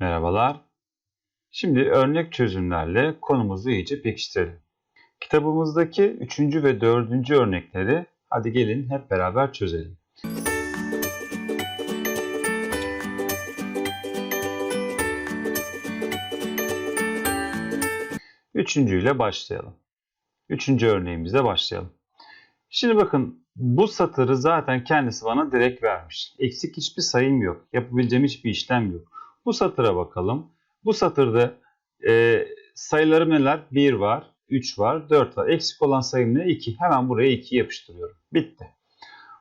Merhabalar. Şimdi örnek çözümlerle konumuzu iyice pekiştirelim. Kitabımızdaki 3. ve 4. örnekleri hadi gelin hep beraber çözelim. Üçüncüyle başlayalım. Üçüncü örneğimizle başlayalım. Şimdi bakın bu satırı zaten kendisi bana direkt vermiş. Eksik hiçbir sayım yok. Yapabileceğim hiçbir işlem yok. Bu satıra bakalım. Bu satırda e, sayılarım neler? 1 var, 3 var, 4 var. Eksik olan sayım ne? 2. Hemen buraya 2 yapıştırıyorum. Bitti.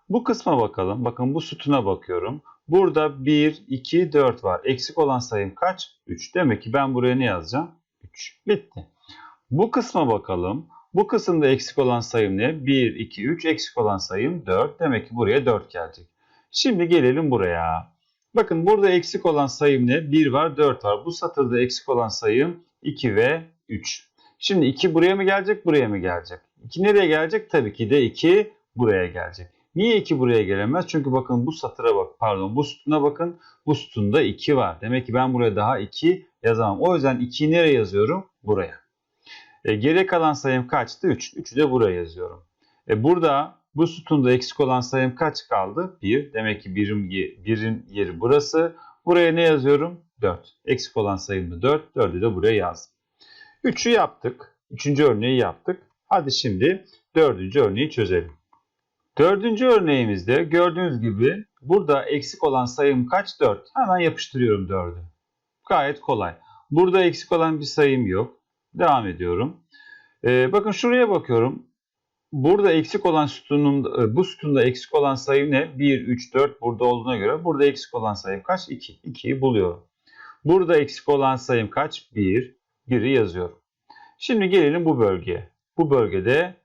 Bu kısma bakalım. Bakın bu sütuna bakıyorum. Burada 1, 2, 4 var. Eksik olan sayım kaç? 3. Demek ki ben buraya ne yazacağım? 3. Bitti. Bu kısma bakalım. Bu kısımda eksik olan sayım ne? 1, 2, 3. Eksik olan sayım 4. Demek ki buraya 4 gelecek. Şimdi gelelim buraya. Bakın burada eksik olan sayım ne? 1 var, 4 var. Bu satırda eksik olan sayım 2 ve 3. Şimdi 2 buraya mı gelecek, buraya mı gelecek? 2 nereye gelecek? Tabii ki de 2 buraya gelecek. Niye 2 buraya gelemez? Çünkü bakın bu satıra bak, pardon bu sütuna bakın. Bu sütunda 2 var. Demek ki ben buraya daha 2 yazamam. O yüzden 2'yi nereye yazıyorum? Buraya. E, geriye kalan sayım kaçtı? 3. 3'ü de buraya yazıyorum. E, burada bu sütunda eksik olan sayım kaç kaldı? 1. Demek ki birim, birin yeri burası. Buraya ne yazıyorum? 4. Eksik olan sayım da 4. 4'ü de buraya yazdım. 3'ü yaptık. 3. örneği yaptık. Hadi şimdi 4. örneği çözelim. Dördüncü örneğimizde gördüğünüz gibi burada eksik olan sayım kaç? 4. Hemen yapıştırıyorum 4'ü. Gayet kolay. Burada eksik olan bir sayım yok. Devam ediyorum. Ee, bakın şuraya bakıyorum. Burada eksik olan sütunun, bu sütunda eksik olan sayım ne? 1, 3, 4 burada olduğuna göre burada eksik olan sayım kaç? 2. 2'yi buluyorum. Burada eksik olan sayım kaç? 1. 1'i yazıyorum. Şimdi gelelim bu bölgeye. Bu bölgede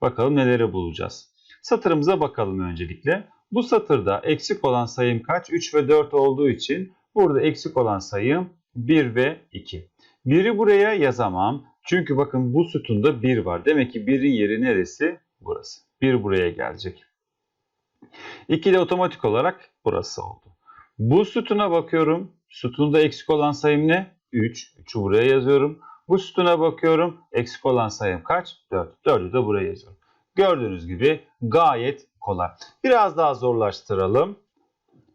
bakalım neleri bulacağız. Satırımıza bakalım öncelikle. Bu satırda eksik olan sayım kaç? 3 ve 4 olduğu için burada eksik olan sayım 1 ve 2. 1'i buraya yazamam. Çünkü bakın bu sütunda 1 var. Demek ki 1'in yeri neresi? Burası. 1 buraya gelecek. 2 de otomatik olarak burası oldu. Bu sütuna bakıyorum. Sütunda eksik olan sayım ne? 3. 3'ü buraya yazıyorum. Bu sütuna bakıyorum. Eksik olan sayım kaç? 4. 4'ü de buraya yazıyorum. Gördüğünüz gibi gayet kolay. Biraz daha zorlaştıralım.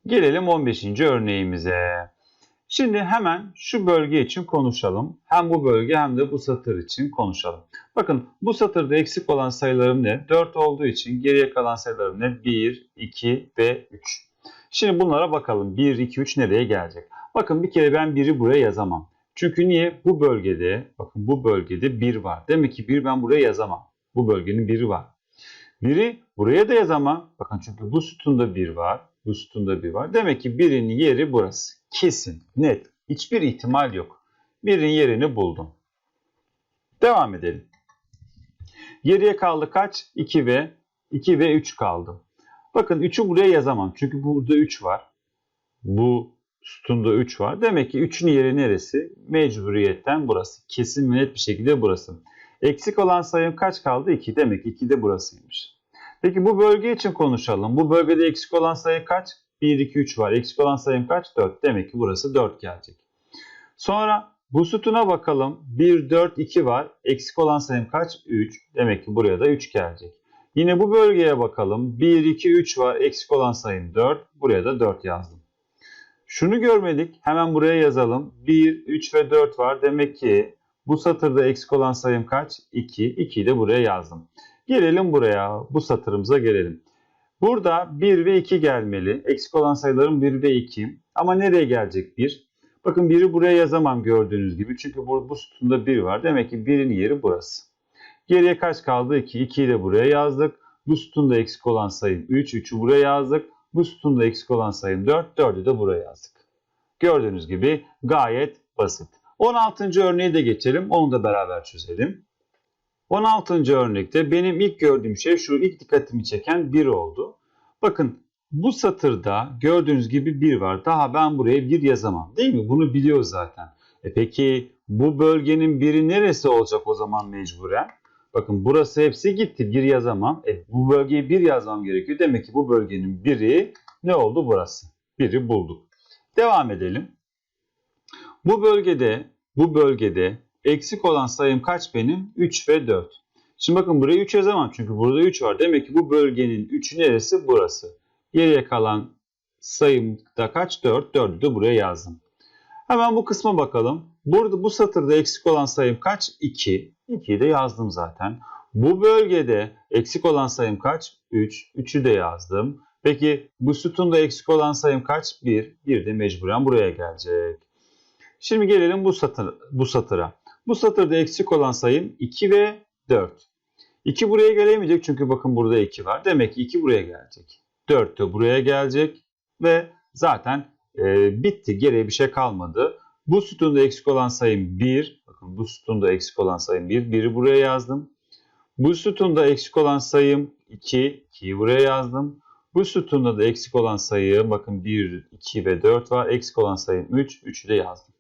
Gelelim 15. örneğimize. Şimdi hemen şu bölge için konuşalım. Hem bu bölge hem de bu satır için konuşalım. Bakın bu satırda eksik olan sayılarım ne? 4 olduğu için geriye kalan sayılarım ne? 1, 2 ve 3. Şimdi bunlara bakalım. 1, 2, 3 nereye gelecek? Bakın bir kere ben 1'i buraya yazamam. Çünkü niye? Bu bölgede, bakın bu bölgede 1 var. Demek ki 1 ben buraya yazamam. Bu bölgenin 1'i var. 1'i buraya da yazamam. Bakın çünkü bu sütunda 1 var. Bu sütunda 1 var. Demek ki 1'in yeri burası. Kesin, net. Hiçbir ihtimal yok. 1'in yerini buldum. Devam edelim. Geriye kaldı kaç? 2 ve 2 ve 3 kaldı. Bakın 3'ü buraya yazamam. Çünkü burada 3 var. Bu sütunda 3 var. Demek ki 3'ün yeri neresi? Mecburiyetten burası. Kesin ve net bir şekilde burası. Eksik olan sayım kaç kaldı? 2. Demek ki 2 de burasıymış. Peki bu bölge için konuşalım. Bu bölgede eksik olan sayı kaç? 1, 2, 3 var. Eksik olan sayım kaç? 4. Demek ki burası 4 gelecek. Sonra bu sütuna bakalım. 1, 4, 2 var. Eksik olan sayım kaç? 3. Demek ki buraya da 3 gelecek. Yine bu bölgeye bakalım. 1, 2, 3 var. Eksik olan sayım 4. Buraya da 4 yazdım. Şunu görmedik. Hemen buraya yazalım. 1, 3 ve 4 var. Demek ki bu satırda eksik olan sayım kaç? 2. 2'yi de buraya yazdım. Gelelim buraya. Bu satırımıza gelelim. Burada 1 ve 2 gelmeli. Eksik olan sayılarım 1 ve 2. Ama nereye gelecek 1? Bakın 1'i buraya yazamam gördüğünüz gibi. Çünkü bu, bu sütunda 1 var. Demek ki 1'in yeri burası. Geriye kaç kaldı? 2. 2'yi de buraya yazdık. Bu sütunda eksik olan sayım 3. 3'ü buraya yazdık. Bu sütunda eksik olan sayım 4. 4'ü de buraya yazdık. Gördüğünüz gibi gayet basit. 16. örneği de geçelim. Onu da beraber çözelim. 16. örnekte benim ilk gördüğüm şey şu ilk dikkatimi çeken 1 oldu. Bakın bu satırda gördüğünüz gibi 1 var. Daha ben buraya 1 yazamam değil mi? Bunu biliyoruz zaten. E peki bu bölgenin biri neresi olacak o zaman mecburen? Bakın burası hepsi gitti. 1 yazamam. E bu bölgeye 1 yazmam gerekiyor. Demek ki bu bölgenin biri ne oldu burası? 1'i bulduk. Devam edelim. Bu bölgede bu bölgede eksik olan sayım kaç benim? 3 ve 4. Şimdi bakın buraya 3 yazamam çünkü burada 3 var. Demek ki bu bölgenin 3'ü neresi? Burası. Geriye kalan sayım da kaç? 4. 4'ü de buraya yazdım. Hemen bu kısma bakalım. Burada bu satırda eksik olan sayım kaç? 2. 2'yi de yazdım zaten. Bu bölgede eksik olan sayım kaç? 3. 3'ü de yazdım. Peki bu sütunda eksik olan sayım kaç? 1. 1 de mecburen buraya gelecek. Şimdi gelelim bu satır bu satıra. Bu satırda eksik olan sayım 2 ve 4. 2 buraya gelemeyecek çünkü bakın burada 2 var. Demek ki 2 buraya gelecek. 4 de buraya gelecek ve zaten e, bitti. Geriye bir şey kalmadı. Bu sütunda eksik olan sayım 1. Bakın bu sütunda eksik olan sayım 1. 1'i buraya yazdım. Bu sütunda eksik olan sayım 2. 2'yi buraya yazdım. Bu sütunda da eksik olan sayı bakın 1, 2 ve 4 var. Eksik olan sayım 3. 3'ü de yazdım.